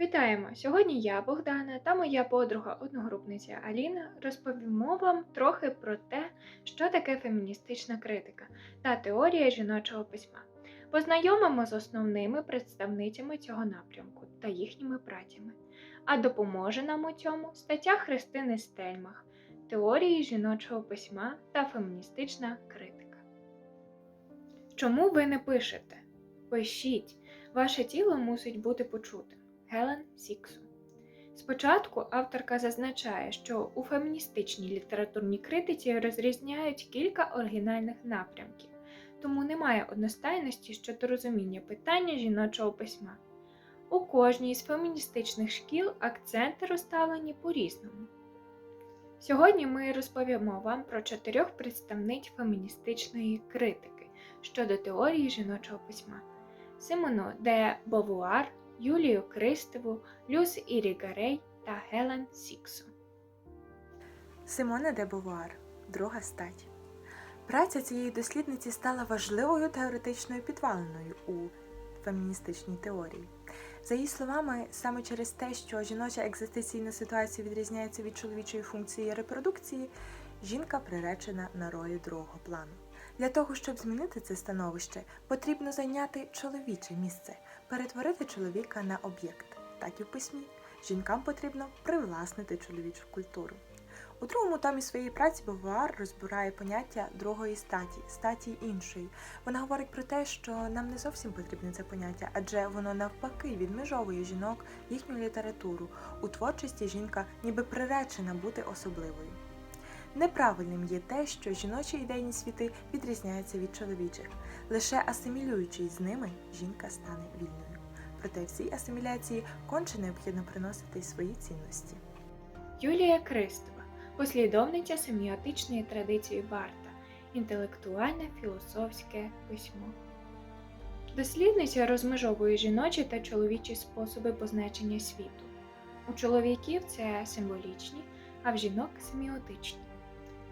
Вітаємо! Сьогодні я, Богдана, та моя подруга одногрупниця Аліна розповімо вам трохи про те, що таке феміністична критика та теорія жіночого письма. Познайомимо з основними представницями цього напрямку та їхніми працями. А допоможе нам у цьому стаття Христини Стельмах Теорії жіночого письма та феміністична критика. Чому ви не пишете? Пишіть! Ваше тіло мусить бути почутим. Гелен Сіксу. Спочатку авторка зазначає, що у феміністичній літературній критиці розрізняють кілька оригінальних напрямків, тому немає одностайності щодо розуміння питання жіночого письма. У кожній з феміністичних шкіл акценти розставлені по-різному. Сьогодні ми розповімо вам про чотирьох представниць феміністичної критики щодо теорії жіночого письма: Симону де Бовуар, Юлію Кристеву, Люс Ірігарей та Гелен Сіксу. Симона де Бовуар, друга стать. Праця цієї дослідниці стала важливою теоретичною підвалиною у феміністичній теорії. За її словами, саме через те, що жіноча екзистенційна ситуація відрізняється від чоловічої функції репродукції, жінка приречена на ролі другого плану. Для того, щоб змінити це становище, потрібно зайняти чоловіче місце, перетворити чоловіка на об'єкт. Так і в письмі. Жінкам потрібно привласнити чоловічу культуру. У другому томі своєї праці Бовуар розбирає поняття другої статі, статі іншої. Вона говорить про те, що нам не зовсім потрібне це поняття, адже воно навпаки відмежовує жінок їхню літературу. У творчості жінка ніби приречена бути особливою. Неправильним є те, що жіночі ідейні світи відрізняються від чоловічих. Лише асимілюючись з ними, жінка стане вільною. Проте в цій асиміляції конче необхідно приносити свої цінності. Юлія Кристова, послідовниця семіотичної традиції Барта, інтелектуальне філософське письмо. Дослідниця розмежовує жіночі та чоловічі способи позначення світу. У чоловіків це символічні, а в жінок семіотичні.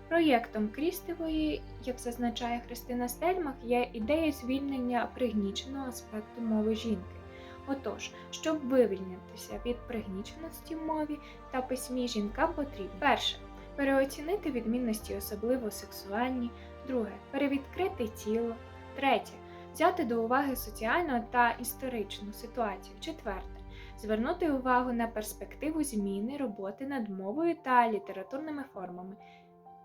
Проєктом Крістевої, як зазначає Христина Стельмах, є ідея звільнення пригніченого аспекту мови жінки. Отож, щоб вивільнитися від пригніченості в мові та письмі жінкам потрібно перше переоцінити відмінності, особливо сексуальні, друге перевідкрити тіло, третє взяти до уваги соціальну та історичну ситуацію, четверте звернути увагу на перспективу зміни роботи над мовою та літературними формами.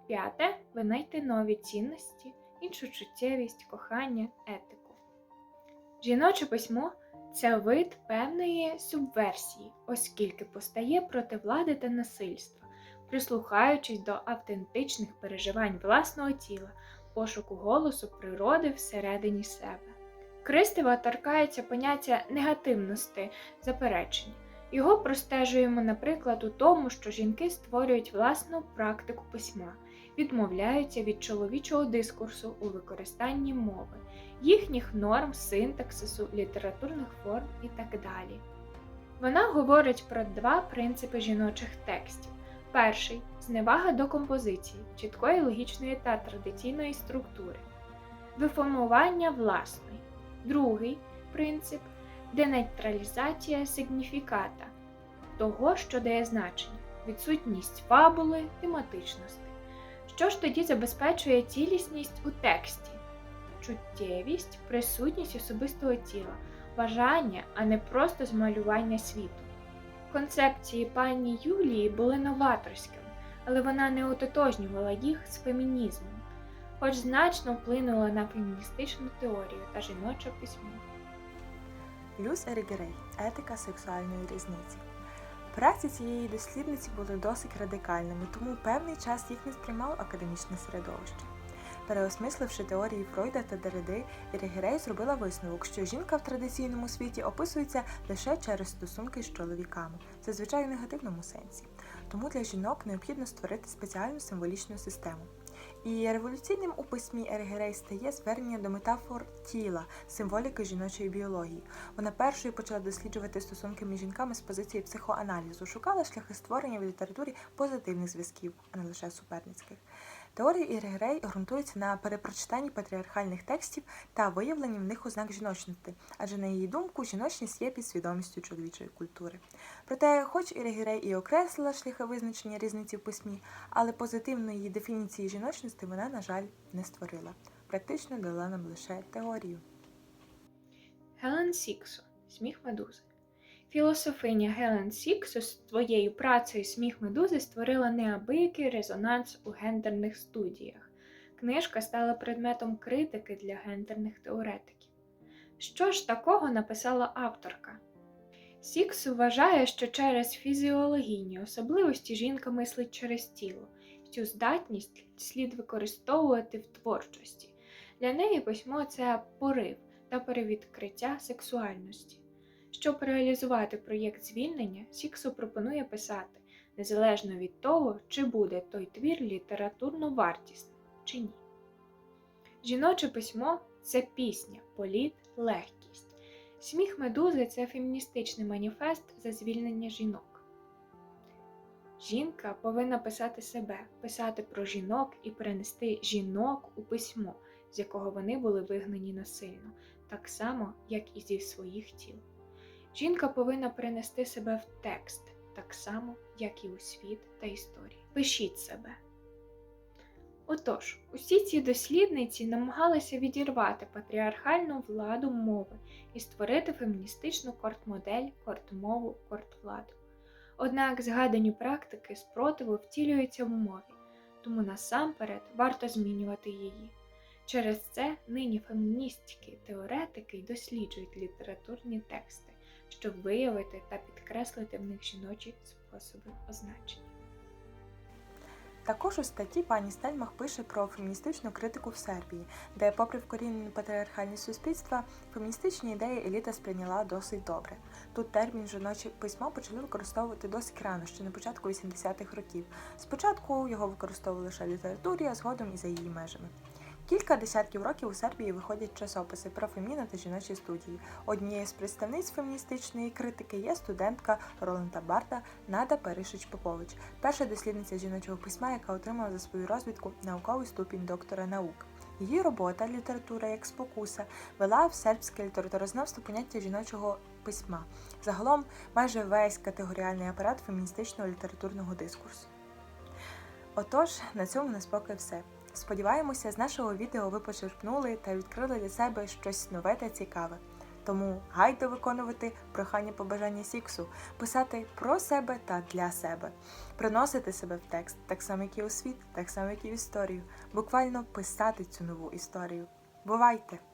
П'яте винайти нові цінності, іншу чуттєвість, кохання, етику. Жіноче письмо це вид певної субверсії, оскільки постає проти влади та насильства, прислухаючись до автентичних переживань власного тіла, пошуку голосу природи всередині себе. Кристева торкається поняття негативності заперечення. Його простежуємо, наприклад, у тому, що жінки створюють власну практику письма, відмовляються від чоловічого дискурсу у використанні мови, їхніх норм, синтаксису, літературних форм і так далі. Вона говорить про два принципи жіночих текстів. Перший зневага до композиції, чіткої логічної та традиційної структури, виформування власної. Другий принцип денейтралізація сигніфіката того, що дає значення, відсутність фабули, тематичності. Що ж тоді забезпечує цілісність у тексті? Чуттєвість, присутність особистого тіла, бажання, а не просто змалювання світу. Концепції пані Юлії були новаторськими, але вона не ототожнювала їх з фемінізмом, хоч значно вплинула на феміністичну теорію та жіноче письмо. Люс Ерігерей Етика сексуальної різниці. Праці цієї дослідниці були досить радикальними, тому певний час їх не сприймало академічне середовище. Переосмисливши теорії Фройда та Дереди, Ерігерей зробила висновок, що жінка в традиційному світі описується лише через стосунки з чоловіками, зазвичай у негативному сенсі. Тому для жінок необхідно створити спеціальну символічну систему. І революційним у письмі Ергерей стає звернення до метафор тіла, символіки жіночої біології. Вона першою почала досліджувати стосунки між жінками з позиції психоаналізу, шукала шляхи створення в літературі позитивних зв'язків, а не лише суперницьких. Теорія Іригрей ґрунтується на перепрочитанні патріархальних текстів та виявленні в них ознак жіночності, адже на її думку, жіночність є підсвідомістю чоловічої культури. Проте, хоч Іригрей і окреслила шляхи визначення різниці в письмі, але позитивної дефініції жіночності вона, на жаль, не створила. Практично дала нам лише теорію. Гелен Сіксо Сміх медузи. Філософиня Гелен Сіксо своєю працею Сміх медузи створила неабиякий резонанс у гендерних студіях. Книжка стала предметом критики для гендерних теоретиків. Що ж такого написала авторка? Сікс вважає, що через фізіологійні особливості жінка мислить через тіло. Цю здатність слід використовувати в творчості. Для неї письмо це порив та перевідкриття сексуальності. Щоб реалізувати проєкт звільнення, Сіксо пропонує писати, незалежно від того, чи буде той твір літературно вартісним чи ні. Жіноче письмо це пісня, політ, легкість. Сміх медузи це феміністичний маніфест за звільнення жінок. Жінка повинна писати себе, писати про жінок і перенести жінок у письмо, з якого вони були вигнані насильно, так само, як і зі своїх тіл. Жінка повинна перенести себе в текст, так само, як і у світ та історії. Пишіть себе. Отож, усі ці дослідниці намагалися відірвати патріархальну владу мови і створити феміністичну кортмодель, кортмову, кортвладу. Однак згадані практики спротиву втілюються в мові, тому насамперед варто змінювати її. Через це нині феміністські теоретики й досліджують літературні тексти, щоб виявити та підкреслити в них жіночі способи означення. Також у статті пані Стельмах пише про феміністичну критику в Сербії, де, попри вкорінені патріархальні суспільства, феміністичні ідеї еліта сприйняла досить добре. Тут термін жіноче письмо почали використовувати досить рано, ще на початку 80-х років. Спочатку його використовували лише літературі, а згодом і за її межами. Кілька десятків років у Сербії виходять часописи про феміна та жіночі студії. Однією з представниць феміністичної критики є студентка Роланда Барта Нада Перишич Попович, перша дослідниця жіночого письма, яка отримала за свою розвідку науковий ступінь доктора наук. Її робота Література як спокуса вела в сербське літературознавство поняття жіночого письма. Загалом майже весь категоріальний апарат феміністичного літературного дискурсу. Отож, на цьому нас поки все. Сподіваємося, з нашого відео ви почерпнули та відкрили для себе щось нове та цікаве. Тому гайда виконувати прохання побажання Сіксу, писати про себе та для себе, приносити себе в текст, так само, як і у світ, так само, як і в історію, буквально писати цю нову історію. Бувайте!